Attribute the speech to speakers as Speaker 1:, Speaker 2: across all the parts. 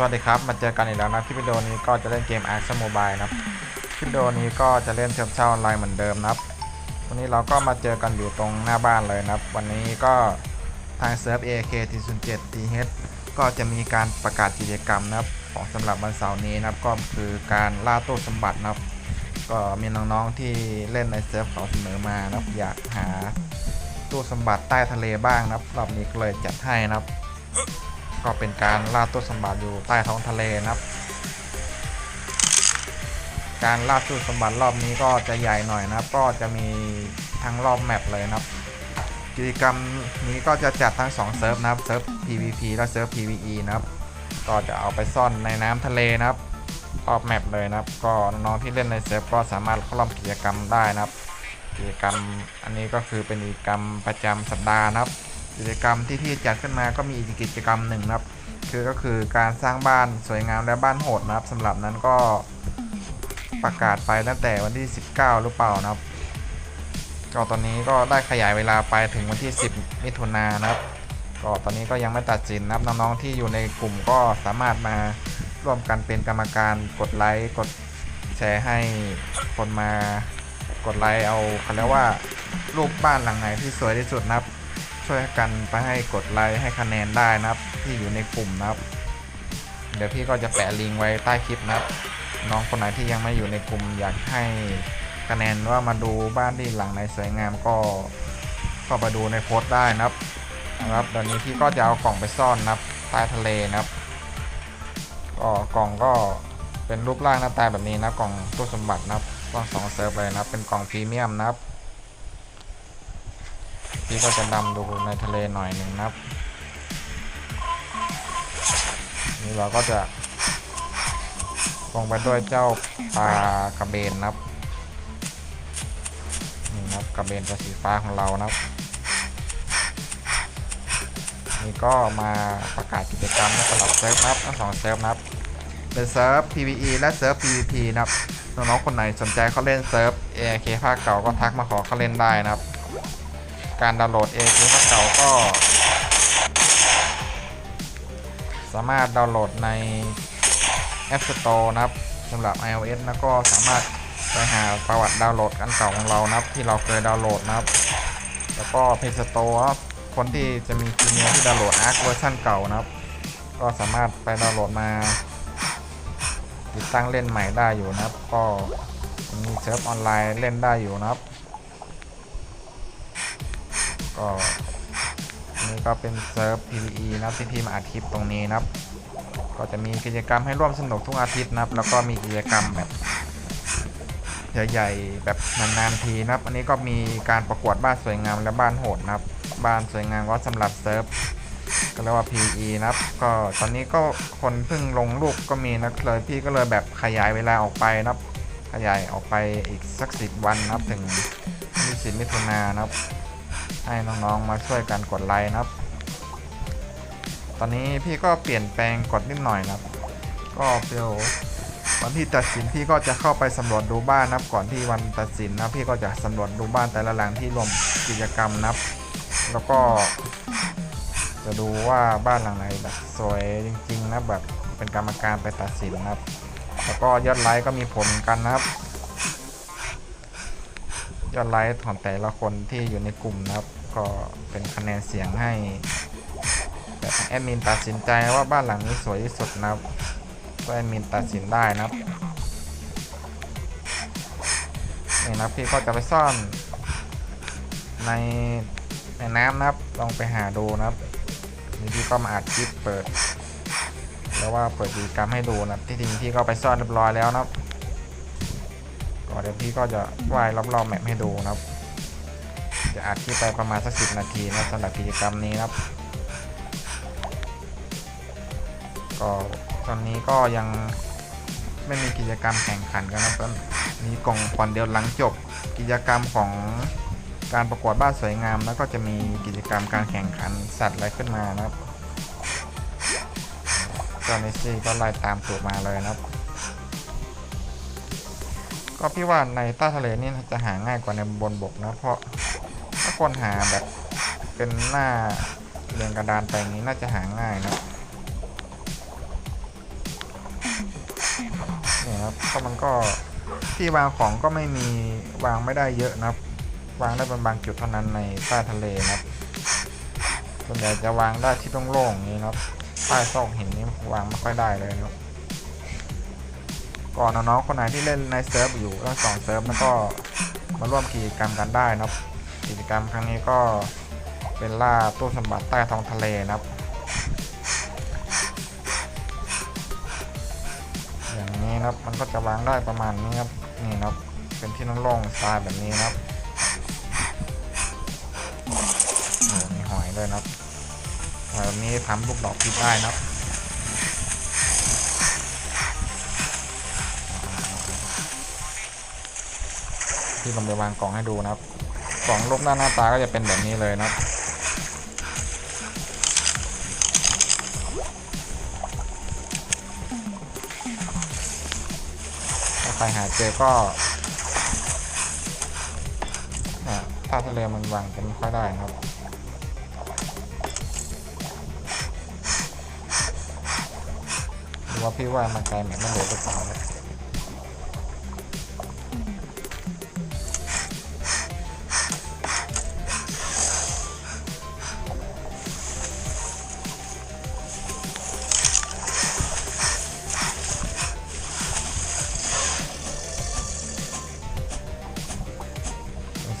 Speaker 1: สวัสดีครับ มาเจอกันอีกแล้วนะคลิปวิดีโอนี้ก็จะเล่นเกม Ark Mobile นะครับคลิปวิดีโอนี้ก็จะเล่นเทอมเช่าออนไลน์เหมือนเดิมนะครับวันนี้เราก็มาเจอกันอยู่ตรงหน้าบ้านเลยนะครับ วันนี้ก็ทางเซิร์ฟ AK T07 TH ก็จะมีการประกาศกิจกรรมนะครับ ของสำหรับวันเสาร์นี้นะครับก็คือการล่าตู้สมบัตินะครับ ก็มีน้องๆที่เล่นในเซิร์ฟเขาเสนอมานะครับอยากหาตู้สมบัติใต้ทะเลบ้างนะครับรอบนี้ก็เลยจัดให้นะครับ ก็เป็นการล่าตู้สมบัติอยู่ใต้ท้องทะเลนะครับ การล่าตู้สมบัติรอบนี้ก็จะใหญ่หน่อยนะครับ ก็จะมีทั้งรอบแมปเลยนะครับ กิจกรรมนี้ก็จะจัดทั้ง2เซิร์ฟนะครับเซิร์ฟ PVP และเซิร์ฟ PVE นะครับ ก็จะเอาไปซ่อนในน้ำทะเลนะครับรอบแมปเลยนะครับ ก็น้องๆที่เล่นในเซิร์ฟก็สามารถเข้าร่วมกิจกรรมได้นะครับ กิจกรรมอันนี้ก็คือเป็นกิจกรรมประจำสัปดาห์นะครับ กิจกรรมที่พี่จัดขึ้นมาก็มีอีกกิจกรรมหนึ่งนะครับ คือก็คือการสร้างบ้านสวยงามและบ้านโหดนะครับสำหรับนั้นก็ประกาศไปตั้งแต่วันที่ 19 หรือเปล่านะครับ ก็ตอนนี้ก็ได้ขยายเวลาไปถึงวันที่ 10 มิถุนายนนะครับ ก็ตอนนี้ก็ยังไม่ตัดสินนะครับน้องๆที่อยู่ในกลุ่มก็สามารถมาร่วมกันเป็นกรรมการกดไลค์กดแชร์ให้คนมากดไลค์เอาเขาเรียกว่ารูปบ้านหลังไหนที่สวยที่สุดนะครับ ช่วยกันไปให้กดไลค์ให้คะแนนได้นะครับ ที่อยู่ในกลุ่มนะครับ เดี๋ยวพี่ก็จะแปะลิงก์ไว้ใต้คลิปนะครับ น้องคนไหนที่ยังไม่อยู่ในกลุ่มอยากให้คะแนนว่ามาดูบ้านที่หลังไหนสวยงามก็ก็ไปดูในโพสต์ได้นะครับนะครับตอนนี้พี่ก็จะเอากล่องไปซ่อนนะครับใต้ทะเลนะครับก็กล่องก็เป็นรูปร่างหน้าตาแบบนี้นะกล่องตู้สมบัตินะครับต้องสองเซิร์ฟเลยนะเป็นกล่องพรีเมียมนะครับ พี่ก็จะดำดูในทะเลหน่อยหนึ่งนะครับ นี่เราก็จะลงไปด้วยเจ้าปลากระเบนนะครับนี่นะครับกระเบนตัวสีฟ้าของเรานะครับ นี่ก็มาประกาศกิจกรรมสำหรับเซิร์ฟนะครับทั้งสองเซิร์ฟนะครับเป็นเซิร์ฟ PVE และเซิร์ฟ PVP นะครับน้องๆคนไหนสนใจเขาเล่นเซิร์ฟ AK ภาคเก่าก็ทักมาขอเขาเล่นได้นะครับ การดาวน์โหลด ARK ภาคเก่าก็ สามารถดาวน์โหลดใน App Store นะครับสำหรับ iOS แล้วก็สามารถไปหาประวัติดาวน์โหลดอันเก่าของเรานะครับ ที่เราเคยดาวน์โหลดนะครับ แล้วก็ Play Store ครับคนที่จะมี Gmail ที่ดาวน์โหลด Arc เวอร์ชันเก่านะครับ ก็สามารถไปดาวน์โหลดมาติดตั้งเล่นใหม่ได้อยู่นะครับ ก็มีเซิร์ฟออนไลน์เล่นได้อยู่นะครับ ก็นี่ก็เป็นเซิร์ฟ PVE นะครับที่พี่มาอัดคลิปตรงนี้นะครับ ก็จะมีกิจกรรมให้ร่วมสนุกทุกอาทิตย์นะครับ แล้วก็มีกิจกรรมแบบใหญ่ๆแบบนานๆทีนะครับ อันนี้ก็มีการประกวดบ้านสวยงามและบ้านโหดนะครับ บ้านสวยงามก็สำหรับเซิร์ฟก็เรียกว่า PE นะครับ ก็ตอนนี้ก็คนเพิ่งลงรูปก็มีนะเลยพี่ก็เลยแบบขยายเวลาออกไปนะครับ ขยายออกไปอีกสักสิบวันนะครับถึง20มิถุนายนนะครับ ให้น้องๆมาช่วยกันกดไลค์นะครับ ตอนนี้พี่ก็เปลี่ยนแปลงกดนิดหน่อยนะครับ ก็เดี๋ยววันที่ตัดสินพี่ก็จะเข้าไปสำรวจดูบ้านนะครับ ก่อนที่วันตัดสินนะพี่ก็จะสำรวจดูบ้านแต่ละหลังที่รวมกิจกรรมนะครับ แล้วก็ จะดูว่าบ้านหลังไหนแบบสวยจริง ๆ นะแบบเป็นกรรมการไปตัดสินนะครับ แล้วก็ยอดไลค์ก็มีผลกันนะครับ ยอดไลค์ของแต่ละคนที่อยู่ในกลุ่มนะครับ ก็เป็นคะแนนเสียงให้แบบแอดมินตัดสินใจว่าบ้านหลังนี้สวยที่สุดนะครับก็แอดมินตัดสินได้นะครับนี่นะพี่ก็จะไปซ่อนในในน้ำนะครับลองไปหาดูนะครับนี่พี่ก็มาอัดคลิปเปิด แล้วว่าเปิดกิจกรรมให้ดูนะที่จริงพี่ก็ไปซ่อนเรียบร้อยแล้วนะครับก็เดี๋ยวพี่ก็จะว่ายรอบๆแมปให้ดูนะครับ จะอัดคลิปไปประมาณสักสินาทีนะสำหรับกิจกรรมนี้นะครับ ก็ตอนนี้ก็ยังไม่มีกิจกรรมแข่งขันกันนะครับมีกล่องก่อนเดียวหลังจบ กิจกรรมของการประกวดบ้านสวยงาม แล้วก็จะมีกิจกรรมการแข่งขันสัตว์อะไรขึ้นมานะครับก็เนซี่ก็ไล่ตามสูตรมาเลยนะครับ ก็พี่ว่าในใต้ทะเลนี่จะหาง่ายกว่าในบนบกนะเพราะ ค้นหาแบบเป็นหน้าเรียงกระดานไปงนี้น่าจะหาง่ายนะนะครับก็มันก็ที่วางของก็ไม่มีวางไม่ได้เยอะนะครับ วางได้เป็นบางจุดเท่านั้นในใต้ทะเลนะครับส่วนใหญ่จะวางได้ที่โล่งๆอย่งนี้นะครับใต้ซอกหินนี้วางไม่ค่อยได้เลยนะครับก่อนน้องๆคนไหนที่เล่นในเซิร์ฟอยู่ทั้งสองเซิร์ฟแล้วก็มาร่วมกิจกรรมกันได้นะครับ กิจกรรมครั้งนี้ก็เป็นล่าตู้สมบัติใต้ท้องทะเลนะครับ อย่างนี้นะครับมันก็จะวางได้ประมาณนี้ครับนี่นะครับเป็นที่โล่งๆสไตล์แบบนี้นะครับมีหอยด้วยนะครับหอยแบบนี้ทำลูกดอกพิษได้นะครับที่ลงไปวางกล่องให้ดูนะครับ กล่องรูปหน้าหน้าตาก็จะเป็นแบบนี้เลยนะถ้าใครหาเจอก็ถ้าทะเลมันวางกันไม่ค่อยได้นะครับหรือว่าพี่ว่ามันไกลเหมือนไม่เหลือหรือเปล่า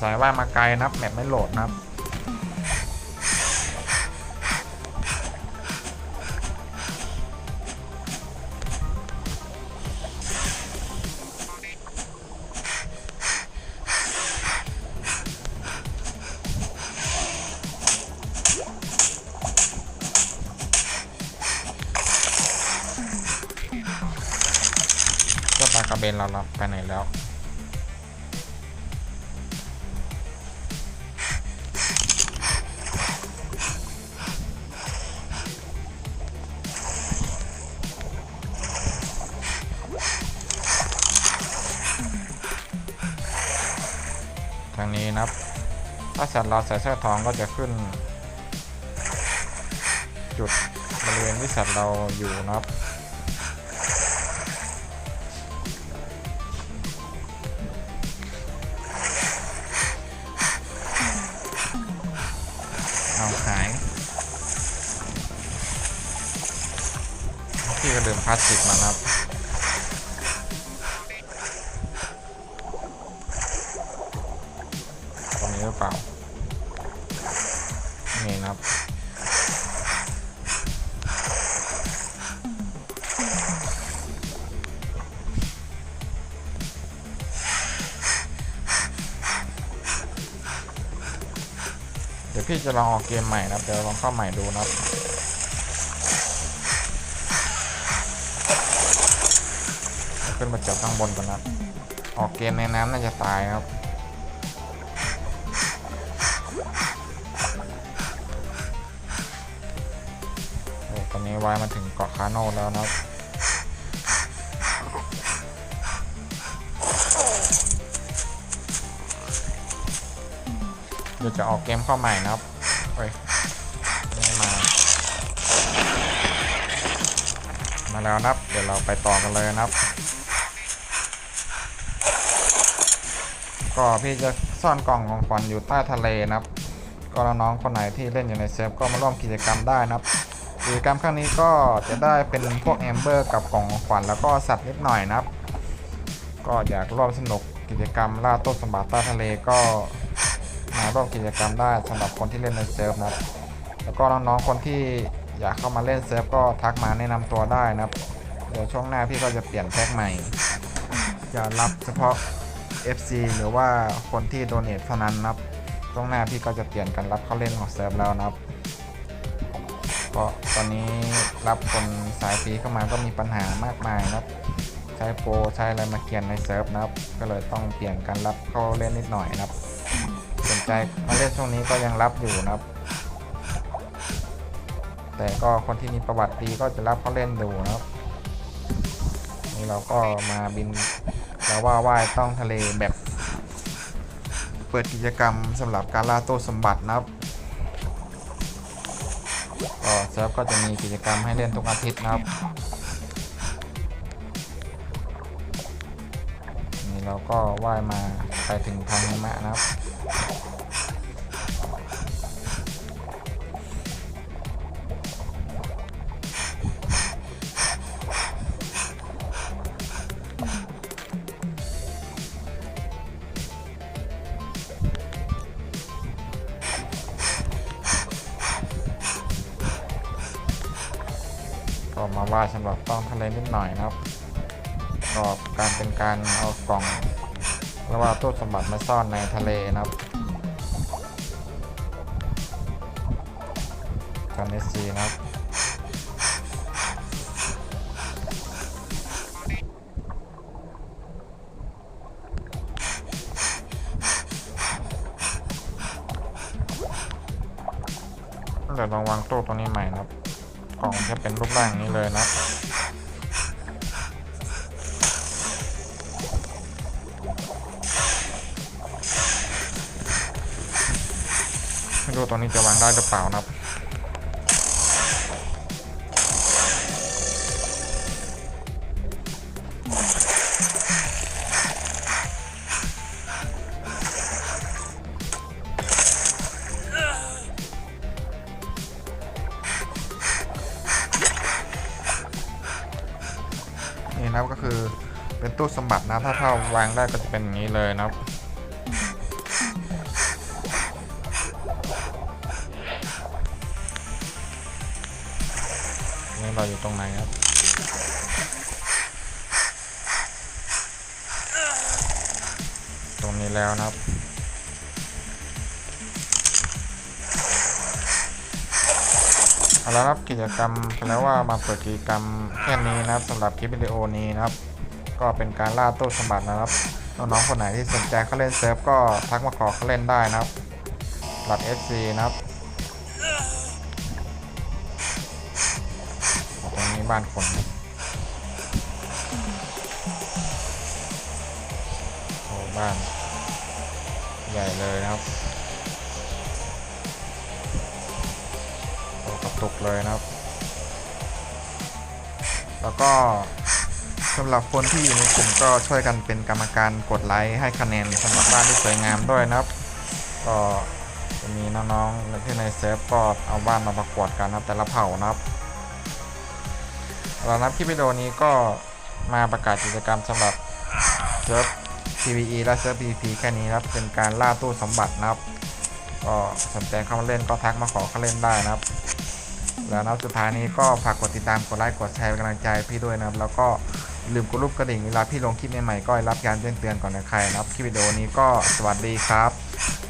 Speaker 1: สงสัยว่ามาไกลนะครับแมปไม่โหลดนะครับก็ปลากระเบนเราเราไปไหนแล้ว สัตว์เราใส่เสื้อทองก็จะขึ้น จุดบริเวณที่สัตว์เราอยู่นะครับเอาหายพี่ก็ลืมพลาสติกมาครับ พี่จะลองออกเกมใหม่นะเดี๋ยวลองเข้าใหม่ดูนะขึ้นมาจับข้างบนก่อนนะออกเกมในน้ำน่าจะตายครับโอ้ตอนนี้วายมาถึงเกาะคาโนแล้วนะครับ เดี๋ยวจะออกเกมเข้าใหม่นะครับเฮ้ยไม่มา มาแล้วนะครับ เดี๋ยวเราไปต่อกันเลยนะครับ ก็พี่จะซ่อนกล่องของขวัญอยู่ใต้ทะเลนะครับ ก็น้องคนไหนที่เล่นอยู่ในเซฟก็มาร่วมกิจกรรมได้นะครับกิจกรรมครั้งนี้ก็จะได้เป็นพวกแอมเบอร์กับกล่องของขวัญแล้วก็สัตว์นิดหน่อยนะครับ ก็อยากร่วมสนุกกิจกรรมล่าต้นสมบัติใต้ทะเลก็ มาร่วมกิจกรรมได้สำหรับคนที่เล่นในเซิร์ฟนะครับ แล้วก็น้องๆคนที่อยากเข้ามาเล่นเซิร์ฟก็ทักมาแนะนำตัวได้นะครับ เดี๋ยวช่วงหน้าพี่ก็จะเปลี่ยนแพ็กใหม่ จะรับเฉพาะ FC หรือว่าคนที่โดเนทเท่านั้นนะครับช่วงหน้าพี่ก็จะเปลี่ยนการรับเข้าเล่นของเซิร์ฟแล้วนะครับเพราะตอนนี้รับคนสายฟรีเข้ามาก็มีปัญหามากมายนะครับ ใช้โปรใช้อะไรมาเกียนในเซิร์ฟนะครับ ก็เลยต้องเปลี่ยนการรับเข้าเล่นนิดหน่อยนะครับ ใจมาเล่นช่วงนี้ก็ยังรับอยู่นะครับ แต่ก็คนที่มีประวัติดีก็จะรับเขาเล่นดูนะครับ นี่เราก็มาบินแล้วว่าว่ายต้องทะเลแบบ เปิดกิจกรรมสำหรับการล่าโต้สมบัตินะครับก็เซิร์ฟก็จะมีกิจกรรมให้เล่นทุกอาทิตย์นะครับนี่เราก็ว่ายมาไปถึงทางหิมะนะครับ อะเลนิดหน่อยนะครับก็การเป็นการเอากล่องหรือว่าตู้สมบัติมาซ่อนในทะเลนะครับกันเนซีนะครับเดี๋ยวลองวางตู้ตัวนี้ใหม่นะครับ กล่องจะเป็นรูปร่างนี้เลยนะไม่ รู้ตัวนี้จะวางได้หรือเปล่านะครับนี่นะครับก็คือเป็นตู้สมบัตินะถ้าถ้าวางได้ก็จะเป็นอย่างนี้เลยนะครับ อยู่ตรงไหนครับตรงนี้แล้วนะครับเอาละครับกิจกรรมแล้วว่ามาเปิดกิจกรรมแค่นี้นะครับสำหรับคลิปวิดีโอนี้นะครับ ก็เป็นการล่าตู้สมบัตินะครับน้องๆคนไหนที่สนใจเขาเล่นเซิร์ฟก็ทักมาขอเขาเล่นได้นะครับหลัด FC นะครับ บ้านคนโอ้บ้าน ใหญ่เลยนะครับกระตุกเลยนะครับ แล้วก็สำหรับคนที่อยู่ในกลุ่มก็ช่วยกันเป็นกรรมการกดไลค์ให้คะแนนสำหรับบ้านที่สวยงามด้วยนะครับ ก็จะมีน้องๆที่ในเซฟก็เอาบ้านมาประกวดกันนะครับแต่ละเผ่านะครับ แล้วนับคลิปวิดีโอนี้ก็มาประกาศกิจกรรมสำหรับเซิร์ฟ PVE และเซิร์ฟ PVP แค่นี้นะครับเป็นการล่าตู้สมบัตินะครับ ก็สนใจเข้ามาเล่นก็ทักมาขอเข้าเล่นได้นะครับ แล้วนับสุดท้ายนี้ก็ฝากกดติดตามกดไลค์กดแชร์เป็นกำลังใจพี่ด้วยนะครับ แล้วก็ลืมกดรูปกระดิ่งเวลาพี่ลงคลิปใหม่ๆก็รับการเตือนก่อนนะใครนะครับคลิปวิดีโอนี้ก็สวัสดีครับ